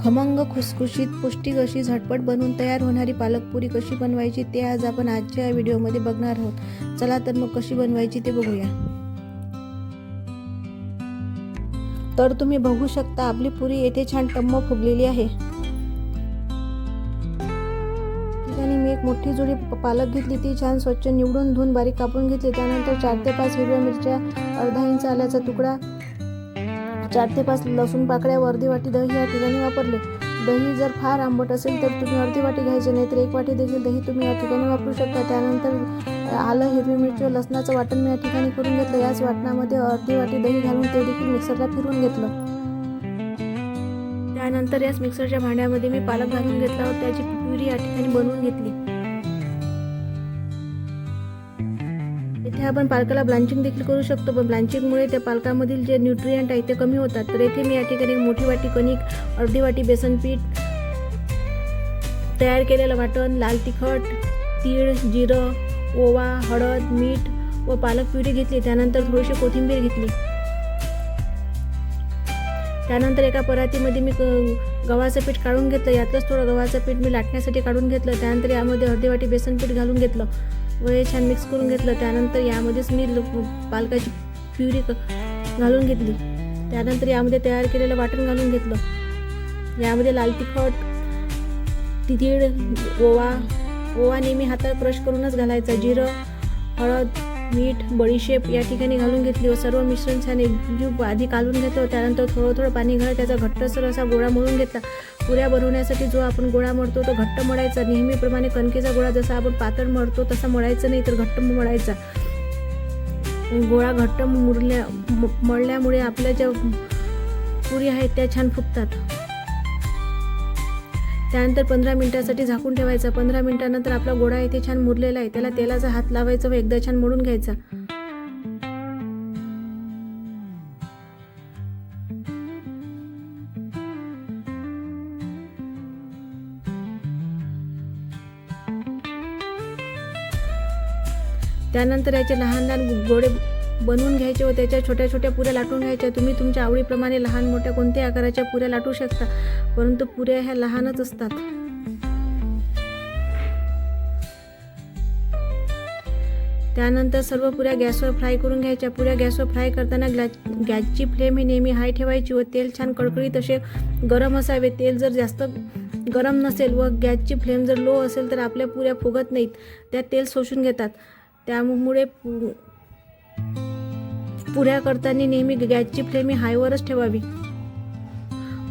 खमंग खुसखुशीत पौष्टिक अशी झटपट बनवून तयार होणारी पालकपुरी कशी बनवायची ते आज आपण आजच्या या व्हिडिओमध्ये बघणार आहोत. चला तर मग कशी बनवायची ते बघूया. तर तुम्ही बघू शकता आपली पुरी येथे छान टम्म फुगलेली आहे. ठिकाणी मी एक मोठी जुडी पालक घेतली ती छान स्वच्छ निवडून धुवून बारीक कापून घेतली. त्यानंतर चार ते पाच हिरव्या मिरच्या अर्धा इंच आल्याचा तुकडा चार ते पाच लसूण पाकळ्या अर्धी वाटी दही या ठिकाणी वापरले. दही जर फार आंबट असेल तर तुम्ही अर्धी वाटी घ्यायचे नाही तर एक वाटी देखील दही तुम्ही या ठिकाणी वापरू शकता. त्यानंतर आलं हिरवी मिरची व लसणाचं वाटण मी या ठिकाणी करून घेतलं. याच वाटणामध्ये अर्धी वाटी दही घालून ते देखील मिक्सरला फिरून घेतलं. त्यानंतर याच मिक्सरच्या भांड्यामध्ये मी पालक घालून घेतला व त्याची प्युरी या ठिकाणी बनवून घेतली. इथे आपण पालकाला ब्लांचिंग देखील करू शकतो पण ब्लांचिंगमुळे त्या पालकामधील जे न्यूट्रियंट आहे ते कमी होतात. तर येथे मी या ठिकाणी मोठी वाटी कणिक अर्धी वाटी बेसन पीठ तयार केलेलं वाटण लाल तिखट तीळ जिरं ओवा हळद मीठ व पालक प्युरी घेतली. त्यानंतर थोडीशी कोथिंबीर घेतली. त्यानंतर एका परातीमध्ये मी ग- गव्हाचं पीठ काढून घेतलं. यातलंच थोडं गव्हाचं पीठ मी लाटण्यासाठी काढून घेतलं. त्यानंतर यामध्ये अर्धी वाटी बेसन पीठ घालून घेतलं. व हे छान मिक्स करून घेतलं. त्यानंतर यामध्येच मी पालकाची प्युरी क- घालून घेतली. त्यानंतर यामध्ये तयार केलेलं वाटण घालून घेतलं. यामध्ये लाल तिखट तिथीड ओवा ओवा नेहमी हातात ब्रश करूनच घालायचा. जिरं हळद मीठ बडीशेप या ठिकाणी घालून घेतली. व सर्व मिश्रण छान एकजीव आधी काढून घेतलं त्यानंतर थोडं थोडं पाणी घालत त्याचा घट्टसर असा गोळा मळून घेतला. पुऱ्या बनवण्यासाठी जो आपण गोळा मळतो तो घट्ट मळायचा. नेहमीप्रमाणे कणकेचा गोळा जसा आपण पातळ मळतो तसा मळायचा नाही तर घट्ट मळायचा. गोळा घट्ट मुरल्या म- मळल्यामुळे आपल्या ज्या पुरी आहेत त्या छान फुगतात. त्यानंतर पंधरा मिनिटासाठी झाकून ठेवायचा. पंधरा मिनिटानंतर आपला गोळा इथे छान मुरलेला आहे. त्याला तेलाचा हात लावायचा व एकदा छान मोडून घ्यायचा. त्यानंतर याचे लहान लहान गोडे बनवून घ्यायचे व त्याच्या छोट्या छोट्या पुऱ्या लाटून घ्यायच्या. तुम्ही तुमच्या आवडीप्रमाणे लहान मोठ्या कोणत्याही आकाराच्या पुऱ्या लाटू शकता परंतु पुऱ्या ह्या लहानच असतात. त्यानंतर सर्व पुऱ्या गॅसवर फ्राय करून घ्यायच्या. पुऱ्या गॅसवर फ्राय करताना ग्लॅ गॅसची फ्लेम ही नेहमी हाय ठेवायची व तेल छान कडकडीत असे गरम असावे. तेल जर जास्त गरम नसेल व गॅसची फ्लेम जर लो असेल तर आपल्या पुऱ्या फुगत नाहीत. त्या तेल शोषून घेतात. त्यामुळे पु- पुऱ्या करताना नेहमी गॅसची फ्लेम ही हायवरच ठेवावी.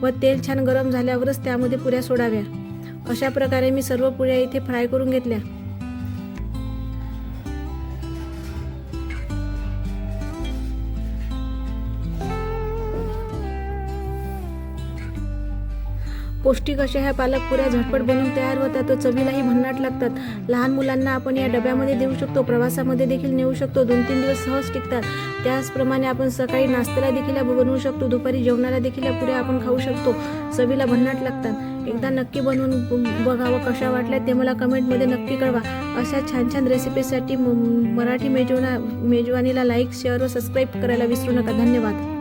व तेल छान गरम झाल्यावरच त्यामध्ये पुऱ्या सोडाव्या. अशा प्रकारे मी सर्व पुऱ्या इथे फ्राय करून घेतल्या. पौष्टिक अशा ह्या पालक पुऱ्या झटपट बनवून तयार होतात. तर चवीलाही भन्नाट लागतात. लहान मुलांना आपण या डब्यामध्ये देऊ शकतो. प्रवासामध्ये देखील नेऊ शकतो. दोन तीन दिवस सहज टिकतात. त्याचप्रमाणे आपण सकाळी नाश्त्याला देखील बनवू शकतो. दुपारी जेवणाला देखील या पुऱ्या आपण खाऊ शकतो. चवीला भन्नाट लागतात. एकदा नक्की बनवून ब- बघावं कशा वाटल्या ते मला कमेंटमध्ये नक्की कळवा. अशा छान छान रेसिपीसाठी म- मराठी मेजवाना मेजवानीला लाईक शेअर व सबस्क्राईब करायला विसरू नका. धन्यवाद.